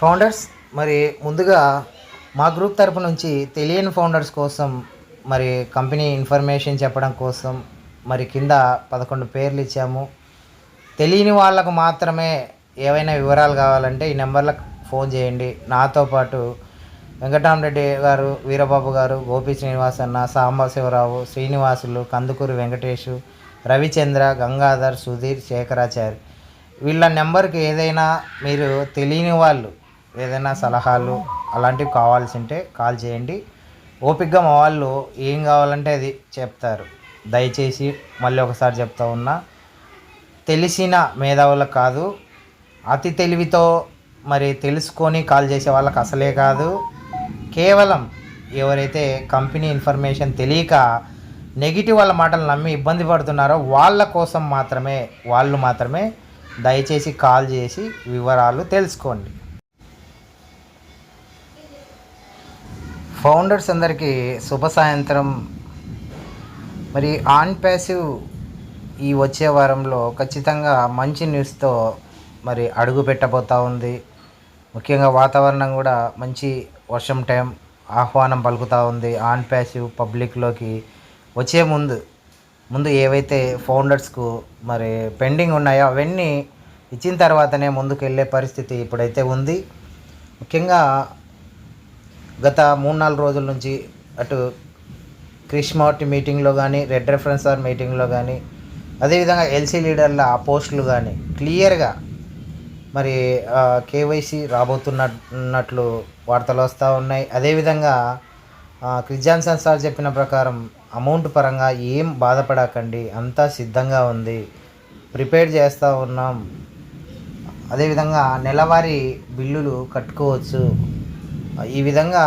Founders మరి ముందుగా మా గ్రూప్ తరపు నుంచి తెలియని ఫౌండర్స్ కోసం మరి కంపెనీ ఇన్ఫర్మేషన్ చెప్పడం కోసం మరి కింద పదకొండు పేర్లు ఇచ్చాము. తెలియని వాళ్ళకు మాత్రమే ఏవైనా వివరాలు కావాలంటే ఈ నెంబర్లకు ఫోన్ చేయండి. నాతో పాటు వెంకటరామరెడ్డి గారు వీరబాబు గారు గోపి శ్రీనివాస్ అన్న సాంబశివరావు శ్రీనివాసులు కందుకూరు వెంకటేషు రవిచంద్ర గంగాధర్ సుధీర్ శేఖరాచారి. వీళ్ళ నెంబర్కి ఏదైనా మీరు తెలియని వాళ్ళు ఏదైనా సలహాలు అలాంటివి కావాల్సి ఉంటే కాల్ చేయండి. ఓపిక్గా మా వాళ్ళు ఏం కావాలంటే అది చెప్తారు. దయచేసి మళ్ళీ ఒకసారి చెప్తా ఉన్నా తెలిసిన మేధావులకు కాదు. అతి తెలివితో మరి తెలుసుకొని కాల్ చేసే వాళ్ళకి అసలే కాదు. కేవలం ఎవరైతే కంపెనీ ఇన్ఫర్మేషన్ తెలియక నెగిటివ్ వాళ్ళ మాటలు నమ్మి ఇబ్బంది పడుతున్నారో వాళ్ళ కోసం మాత్రమే వాళ్ళు మాత్రమే దయచేసి కాల్ చేసి వివరాలు తెలుసుకోండి. ఫౌండర్స్ అందరికీ శుభ సాయంత్రం. మరి ఆన్ ప్యాసివ్ ఈ వచ్చే వారంలో ఖచ్చితంగా మంచి న్యూస్తో మరి అడుగు పెట్టబోతూ ఉంది. ముఖ్యంగా వాతావరణం కూడా మంచి వర్షం టైం ఆహ్వానం పలుకుతూ ఉంది ఆన్ ప్యాసివ్ పబ్లిక్లోకి. వచ్చే ముందు ముందు ఏవైతే ఫౌండర్స్కు మరి పెండింగ్ ఉన్నాయో అవన్నీ ఇచ్చిన తర్వాతనే ముందుకు వెళ్ళే పరిస్థితి ఇప్పుడైతే ఉంది. ముఖ్యంగా గత మూడు నాలుగు రోజుల నుంచి అటు క్రిష్మార్ట్ మీటింగ్లో కానీ రెడ్ రెఫరెన్స్ ఆర్ మీటింగ్లో కానీ అదేవిధంగా ఎల్సీ లీడర్ల ఆ పోస్టులు కానీ క్లియర్గా మరి కేవైసీ రాబోతున్నట్లు వార్తలు వస్తూ ఉన్నాయి. అదేవిధంగా క్రిస్ జాన్సన్ సార్ చెప్పిన ప్రకారం అమౌంట్ పరంగా ఏం బాధపడకండి అంతా సిద్ధంగా ఉంది ప్రిపేర్ చేస్తూ ఉన్నాం. అదేవిధంగా నెలవారీ బిల్లులు కట్టుకోవచ్చు. ఈ విధంగా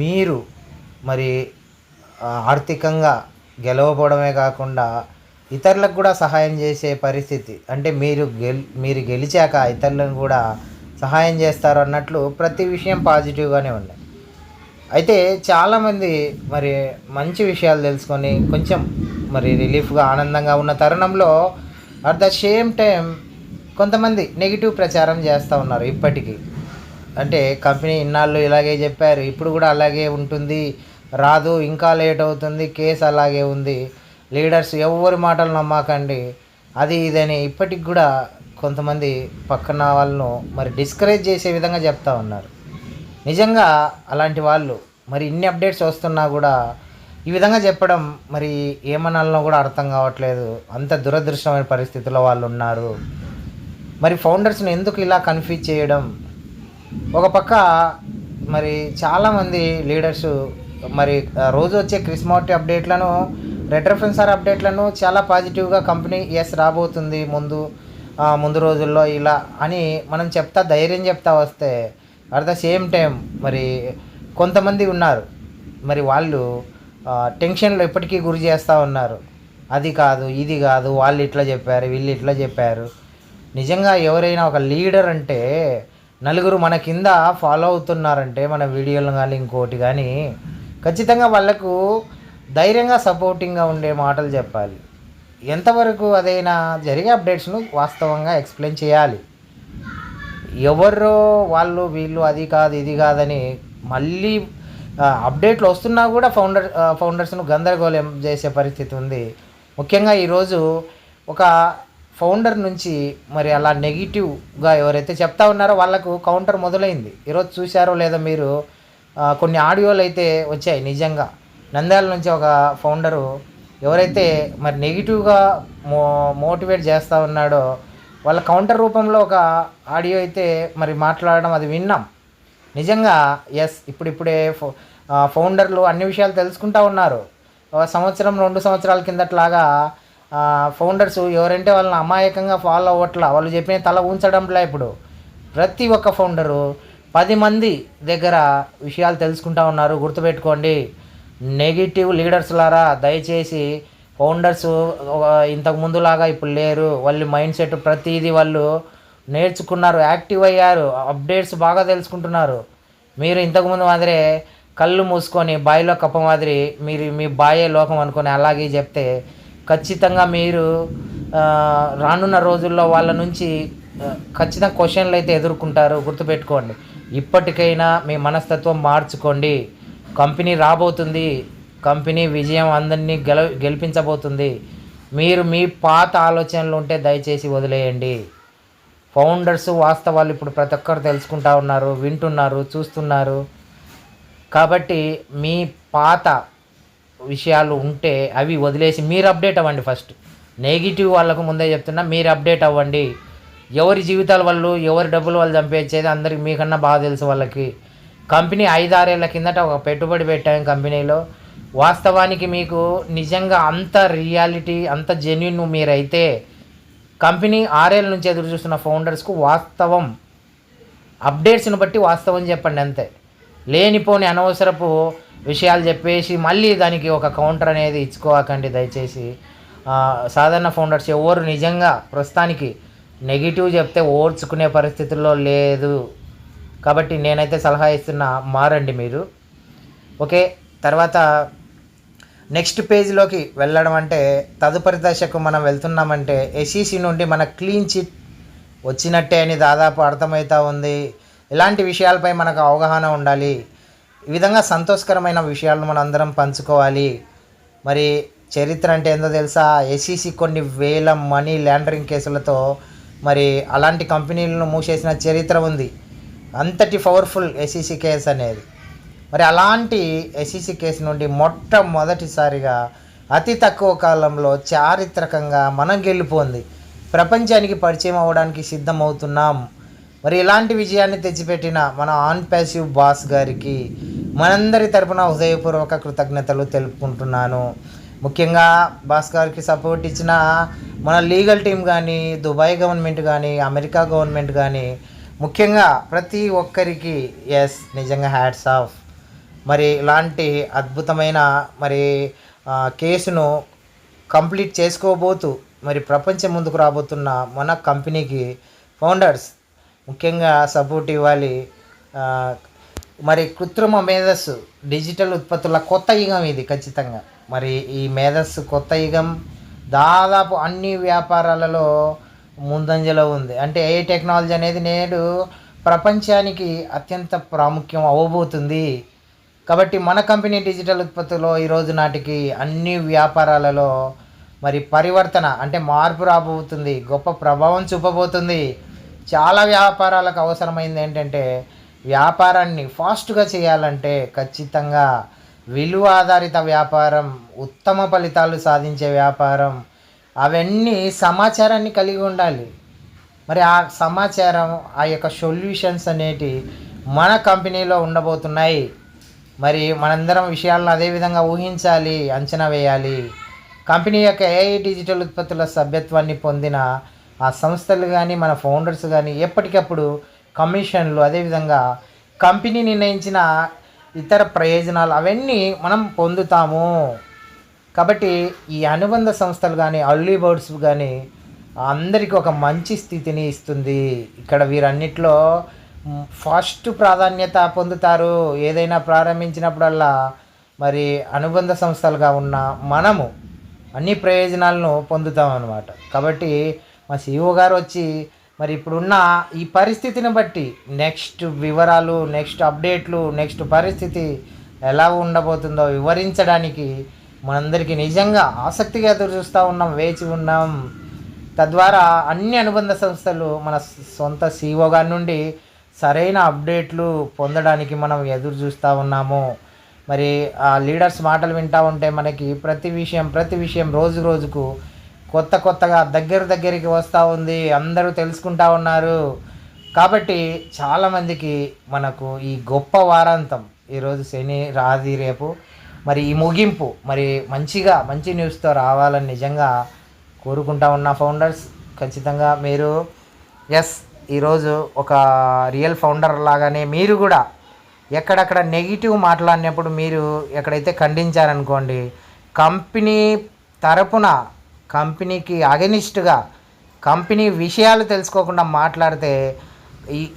మీరు మరి ఆర్థికంగా గెలవపోవడమే కాకుండా ఇతరులకు కూడా సహాయం చేసే పరిస్థితి అంటే మీరు గెల్ మీరు గెలిచాక ఇతరులను కూడా సహాయం చేస్తారు అన్నట్లు ప్రతి విషయం పాజిటివ్గానే ఉన్నాయి. అయితే చాలామంది మరి మంచి విషయాలు తెలుసుకొని కొంచెం మరి రిలీఫ్గా ఆనందంగా ఉన్న తరుణంలో అట్ ద సేమ్ టైం కొంతమంది నెగిటివ్ ప్రచారం చేస్తూ ఉన్నారు ఇప్పటికీ. అంటే కంపెనీ ఇన్నాళ్ళు ఇలాగే చెప్పారు. ఇప్పుడు కూడా అలాగే ఉంటుంది. రాదు. ఇంకా లేట్ అవుతుంది. కేసు అలాగే ఉంది. లీడర్స్ ఎవరి మాటలు నమ్మకండి. అది ఇదని ఇప్పటికి కూడా కొంతమంది పక్కన వాళ్ళను మరి డిస్కరేజ్ చేసే విధంగా చెప్తా ఉన్నారు. నిజంగా అలాంటి వాళ్ళు మరి ఇన్ని అప్డేట్స్ వస్తున్నా కూడా ఈ విధంగా చెప్పడం మరి ఏమనాలనో కూడా అర్థం కావట్లేదు. అంత దురదృష్టమైన పరిస్థితుల్లో వాళ్ళు ఉన్నారు. మరి ఫౌండర్స్ని ఎందుకు ఇలా కన్ఫ్యూజ్ చేయడం? ఒక పక్క మరి చాలామంది లీడర్స్ మరి రోజు వచ్చే క్రిస్మార్టీ అప్డేట్లను రెడ్ రెఫరెన్సార్ అప్డేట్లను చాలా పాజిటివ్గా కంపెనీ ఎస్ రాబోతుంది ముందు ముందు రోజుల్లో ఇలా అని మనం చెప్తా ధైర్యం చెప్తా వస్తే అట్ ద సేమ్ టైం మరి కొంతమంది ఉన్నారు. మరి వాళ్ళు టెన్షన్లో ఎప్పటికీ గురి చేస్తూ ఉన్నారు. అది కాదు ఇది కాదు వాళ్ళు ఇట్లా చెప్పారు వీళ్ళు ఇట్లా చెప్పారు. నిజంగా ఎవరైనా ఒక లీడర్ అంటే నలుగురు మన కింద ఫాలో అవుతున్నారంటే మన వీడియోలు కానీ ఇంకోటి కానీ ఖచ్చితంగా వాళ్ళకు ధైర్యంగా సపోర్టింగ్గా ఉండే మాటలు చెప్పాలి. ఎంతవరకు అదైనా జరిగే అప్డేట్స్ను వాస్తవంగా ఎక్స్ప్లెయిన్ చేయాలి. ఎవరో వాళ్ళు వీళ్ళు అది కాదు ఇది కాదని మళ్ళీ అప్డేట్లు వస్తున్నా కూడా ఫౌండర్ ఫౌండర్స్ను గందరగోళం చేసే పరిస్థితి ఉంది. ముఖ్యంగా ఈరోజు ఒక ఫౌండర్ నుంచి మరి అలా నెగిటివ్గా ఎవరైతే చెప్తా ఉన్నారో వాళ్ళకు కౌంటర్ మొదలైంది. ఈరోజు చూశారో లేదో మీరు కొన్ని ఆడియోలు అయితే వచ్చాయి నిజంగా. నంద్యాల నుంచి ఒక ఫౌండరు ఎవరైతే మరి నెగిటివ్గా మో మోటివేట్ చేస్తూ ఉన్నాడో వాళ్ళ కౌంటర్ రూపంలో ఒక ఆడియో అయితే మరి మాట్లాడడం అది విన్నాం. నిజంగా ఎస్ ఇప్పుడిప్పుడే ఫౌ- ఫౌండర్లు అన్ని విషయాలు తెలుసుకుంటా ఉన్నారు. సంవత్సరం రెండు సంవత్సరాల కిందట్లాగా ఫౌండర్స్ ఎవరంటే వాళ్ళని అమాయకంగా ఫాలో అవ్వట్లా. వాళ్ళు చెప్పిన తల ఉంచడంలా ఇప్పుడు. ప్రతి ఒక్క ఫౌండరు పది మంది దగ్గర విషయాలు తెలుసుకుంటా ఉన్నారు. గుర్తుపెట్టుకోండి. నెగిటివ్ లీడర్స్ లారా దయచేసి ఫౌండర్స్ ఇంతకు ముందులాగా ఇప్పుడు లేరు. వాళ్ళ మైండ్ సెట్ ప్రతిదీ వాళ్ళు నేర్చుకున్నారు. యాక్టివ్ అయ్యారు. అప్డేట్స్ బాగా తెలుసుకుంటున్నారు. మీరు ఇంతకుముందు మాదిరే కళ్ళు మూసుకొని బాయిలో కప్ప మాదిరి మీరు మీ బాయే లోకం అనుకొని అలాగే చెప్తే ఖచ్చితంగా మీరు రానున్న రోజుల్లో వాళ్ళ నుంచి ఖచ్చితంగా క్వశ్చన్లు అయితే ఎదుర్కొంటారు. గుర్తుపెట్టుకోండి. ఇప్పటికైనా మీ మనస్తత్వం మార్చుకోండి. కంపెనీ రాబోతుంది. కంపెనీ విజయం అందరినీ గెల గెలిపించబోతుంది. మీరు మీ పాత ఆలోచనలు ఉంటే దయచేసి వదిలేయండి. ఫౌండర్స్ వాస్తవాలు ఇప్పుడు ప్రతి ఒక్కరు తెలుసుకుంటా ఉన్నారు వింటున్నారు చూస్తున్నారు. కాబట్టి మీ పాత విషయాలు ఉంటే అవి వదిలేసి మీరు అప్డేట్ అవ్వండి ఫస్ట్. నెగిటివ్ వాళ్ళకు ముందే చెప్తున్నా మీరు అప్డేట్ అవ్వండి. ఎవరి జీవితాల వాళ్ళు ఎవరి డబ్బులు వాళ్ళు చంపేసేది అందరికి మీకన్నా బాగా తెలుసు వాళ్ళకి. కంపెనీ ఐదారేళ్ళ కిందట ఒక పెట్టుబడి పెట్టాం కంపెనీలో. వాస్తవానికి మీకు నిజంగా అంత రియాలిటీ అంత జెన్యున్ మీరైతే కంపెనీ ఆరేళ్ళ నుంచి ఎదురు చూస్తున్న ఫౌండర్స్కు వాస్తవం. అప్డేట్స్ని బట్టి వాస్తవం చెప్పండి అంతే. లేనిపోని అనవసరపు విషయాలు చెప్పేసి మళ్ళీ దానికి ఒక కౌంటర్ అనేది ఇచ్చుకోకండి దయచేసి. సాధారణ ఫౌండర్స్ ఎవరు నిజంగా ప్రస్తుతానికి నెగిటివ్ చెప్తే ఓర్చుకునే పరిస్థితుల్లో లేదు. కాబట్టి నేనైతే సలహా ఇస్తున్నా మారండి మీరు. ఓకే తర్వాత నెక్స్ట్ పేజ్లోకి వెళ్ళడం అంటే తదుపరి దశకు మనం వెళ్తున్నామంటే ఎస్ఈసి నుండి మన క్లీన్ చిట్ వచ్చినట్టే అని దాదాపు అర్థమవుతా ఉంది. ఇలాంటి విషయాలపై మనకు అవగాహన ఉండాలి. ఈ విధంగా సంతోషకరమైన విషయాలను మనం అందరం పంచుకోవాలి. మరి చరిత్ర అంటే ఏందో తెలుసా? ఎస్ఈసి కొన్ని వేల మనీ ల్యాండరింగ్ కేసులతో మరి అలాంటి కంపెనీలను మూసేసిన చరిత్ర ఉంది. అంతటి పవర్ఫుల్ ఎస్ఈసి కేసు అనేది. మరి అలాంటి ఎస్ఈసి కేసు నుండి మొట్టమొదటిసారిగా అతి తక్కువ కాలంలో చారిత్రకంగా మనం గెలిపోంది. ప్రపంచానికి పరిచయం అవ్వడానికి సిద్ధమవుతున్నాం. మరి ఇలాంటి విజయాన్ని తెచ్చిపెట్టిన మన ఆన్ ప్యాసివ్ బాస్ గారికి మనందరి తరపున హృదయపూర్వక కృతజ్ఞతలు తెలుపుకుంటున్నాను. ముఖ్యంగా బాస్ గారికి సపోర్ట్ ఇచ్చిన మన లీగల్ టీం కానీ దుబాయ్ గవర్నమెంట్ కానీ అమెరికా గవర్నమెంట్ కానీ ముఖ్యంగా ప్రతి ఒక్కరికి ఎస్ నిజంగా హ్యాట్స్ ఆఫ్ మరి ఇలాంటి అద్భుతమైన మరి కేసును కంప్లీట్ చేసుకోబోతూ మరి ప్రపంచం ముందుకు రాబోతున్న మన కంపెనీకి ఫౌండర్స్ ముఖ్యంగా సపోర్ట్ ఇవ్వాలి. మరి కృత్రిమ మేధస్సు డిజిటల్ ఉత్పత్తుల కొత్త యుగం ఇది ఖచ్చితంగా. మరి ఈ మేధస్సు కొత్త యుగం దాదాపు అన్ని వ్యాపారాలలో ముందంజలో ఉంది. అంటే ఏ టెక్నాలజీ అనేది నేడు ప్రపంచానికి అత్యంత ప్రాముఖ్యం అవ్వబోతుంది కాబట్టి మన కంపెనీ డిజిటల్ ఉత్పత్తిలో ఈరోజు నాటికి అన్ని వ్యాపారాలలో మరి పరివర్తన అంటే మార్పు రాబోతుంది గొప్ప ప్రభావం చూపబోతుంది. చాలా వ్యాపారాలకు అవసరమైంది ఏంటంటే వ్యాపారాన్ని ఫాస్ట్గా చేయాలంటే ఖచ్చితంగా విలువ ఆధారిత వ్యాపారం ఉత్తమ ఫలితాలు సాధించే వ్యాపారం అవన్నీ సమాచారాన్ని కలిగి ఉండాలి. మరి ఆ సమాచారం ఆ యొక్క సొల్యూషన్స్ అనేటి మన కంపెనీలో ఉండబోతున్నాయి. మరి మనందరం విషయాలను అదేవిధంగా ఊహించాలి అంచనా వేయాలి. కంపెనీ యొక్క ఏఐ డిజిటల్ ఉత్పత్తుల సభ్యత్వాన్ని పొందిన ఆ సంస్థలు కానీ మన ఫౌండర్స్ కానీ ఎప్పటికప్పుడు కమిషన్లు అదేవిధంగా కంపెనీ నిర్ణయించిన ఇతర ప్రయోజనాలు అవన్నీ మనం పొందుతాము. కాబట్టి ఈ అనుబంధ సంస్థలు కానీ అర్లీ బర్డ్స్ కానీ అందరికీ ఒక మంచి స్థితిని ఇస్తుంది. ఇక్కడ వీరన్నిట్లో ఫస్ట్ ప్రాధాన్యత పొందుతారు. ఏదైనా ప్రారంభించినప్పుడల్లా మరి అనుబంధ సంస్థలుగా ఉన్న మనము అన్ని ప్రయోజనాలను పొందుతాం అన్నమాట కాబట్టి మా సిఇఓ గారు వచ్చి మరి ఇప్పుడున్న ఈ పరిస్థితిని బట్టి నెక్స్ట్ వివరాలు నెక్స్ట్ అప్డేట్లు నెక్స్ట్ పరిస్థితి ఎలా ఉండబోతుందో వివరించడానికి మనందరికీ నిజంగా ఆసక్తిగా ఎదురు చూస్తూ ఉన్నాం వేచి ఉన్నాం. తద్వారా అన్ని అనుబంధ సంస్థలు మన సొంత సీఓ గారి నుండి సరైన అప్డేట్లు పొందడానికి మనం ఎదురు చూస్తూ ఉన్నాము. మరి ఆ లీడర్స్ మాటలు వింటూ ఉంటే మనకి ప్రతి విషయం ప్రతి విషయం రోజు రోజుకు కొత్త కొత్తగా దగ్గర దగ్గరికి వస్తూ ఉంది అందరూ తెలుసుకుంటా ఉన్నారు. కాబట్టి చాలామందికి మనకు ఈ గొప్ప వారాంతం ఈరోజు శని రాది రేపు మరి ఈ ముగింపు మరి మంచిగా మంచి న్యూస్తో రావాలని నిజంగా కోరుకుంటా ఉన్న ఫౌండర్స్ ఖచ్చితంగా మీరు ఎస్ ఈరోజు ఒక రియల్ ఫౌండర్ లాగానే మీరు కూడా ఎక్కడక్కడ నెగిటివ్ మాట్లాడినప్పుడు మీరు ఎక్కడైతే ఖండించారనుకోండి కంపెనీ తరపున కంపెనీకి అగెనిస్ట్గా కంపెనీ విషయాలు తెలుసుకోకుండా మాట్లాడితే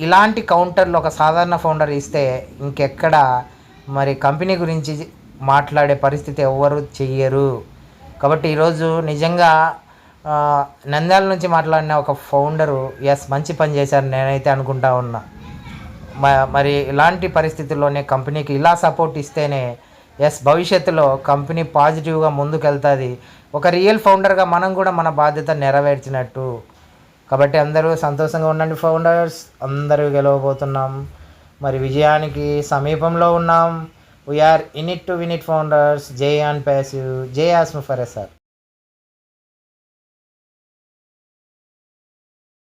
ఇలాంటి కౌంటర్లు ఒక సాధారణ ఫౌండర్ ఇస్తే ఇంకెక్కడ మరి కంపెనీ గురించి మాట్లాడే పరిస్థితి ఎవ్వరు చెయ్యరు. కాబట్టి ఈరోజు నిజంగా నంద్యాల నుంచి మాట్లాడిన ఒక ఫౌండరు ఎస్ మంచి పని చేశారు నేనైతే అనుకుంటా ఉన్నా. మరి ఇలాంటి పరిస్థితుల్లోనే కంపెనీకి ఇలా సపోర్ట్ ఇస్తేనే ఎస్ భవిష్యత్తులో కంపెనీ పాజిటివ్గా ముందుకెళ్తుంది. ఒక రియల్ ఫౌండర్గా మనం కూడా మన బాధ్యత నెరవేర్చినట్టు. కాబట్టి అందరూ సంతోషంగా ఉండండి ఫౌండర్స్ అందరూ గెలవబోతున్నాం. మరి విజయానికి సమీపంలో ఉన్నాం. We're in it to win it founders జే ఆన్ ప్యాసివ్ జే ఆస్మ్ ఫర్ ఎస్ సార్